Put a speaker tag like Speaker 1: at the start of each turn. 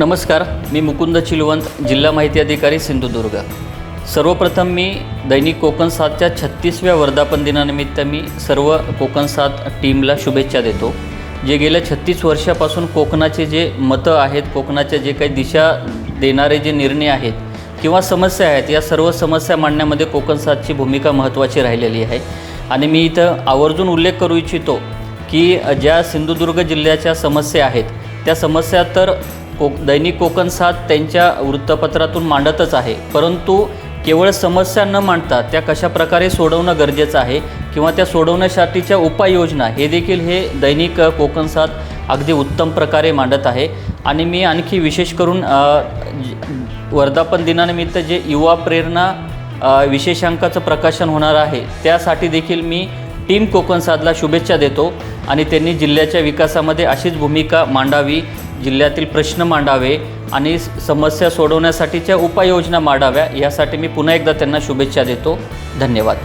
Speaker 1: नमस्कार मी मुकुंद चिलवंत जिल्हा माहिती अधिकारी सिंधुदुर्ग. सर्वप्रथम मी दैनिक कोकण सातच्या छत्तीसव्या वर्धापन दिनानिमित्त मी सर्व कोकण सात टीमला शुभेच्छा देतो. जे गेल्या छत्तीस वर्षापासून कोकणाचे जे मतं आहेत कोकणाच्या जे काही दिशा देणारे जे निर्णय आहेत किंवा समस्या आहेत या सर्व समस्या मांडण्यामध्ये कोकण सातची भूमिका महत्त्वाची राहिलेली आहे. आणि मी इथं आवर्जून उल्लेख करू इच्छितो की ज्या सिंधुदुर्ग जिल्ह्याच्या समस्या आहेत त्या समस्या तर कोक दैनिक कोकण सात त्यांच्या वृत्तपत्रातून मांडतच आहे. परंतु केवळ समस्या न मांडता त्या कशा प्रकारे सोडवणं गरजेचं आहे किंवा त्या सोडवण्यासाठीच्या उपाययोजना हे देखील हे दैनिक कोकण सात अगदी उत्तम प्रकारे मांडत आहे. आणि मी आणखी विशेष करून वर्धापन दिनानिमित्त जे युवा प्रेरणा विशेषांकाचं प्रकाशन होणार आहे त्यासाठी देखील मी टीम कोकण साधला शुभेच्छा देतो. आणि त्यांनी जिल्ह्याच्या विकासामध्ये अशीच भूमिका मांडावी. जिल्ह्यातील प्रश्न मांडावे आणि समस्या सोडवण्यासाठीच्या उपाययोजना मांडाव्या यासाठी मी पुन्हा एकदा त्यांना शुभेच्छा देतो. धन्यवाद.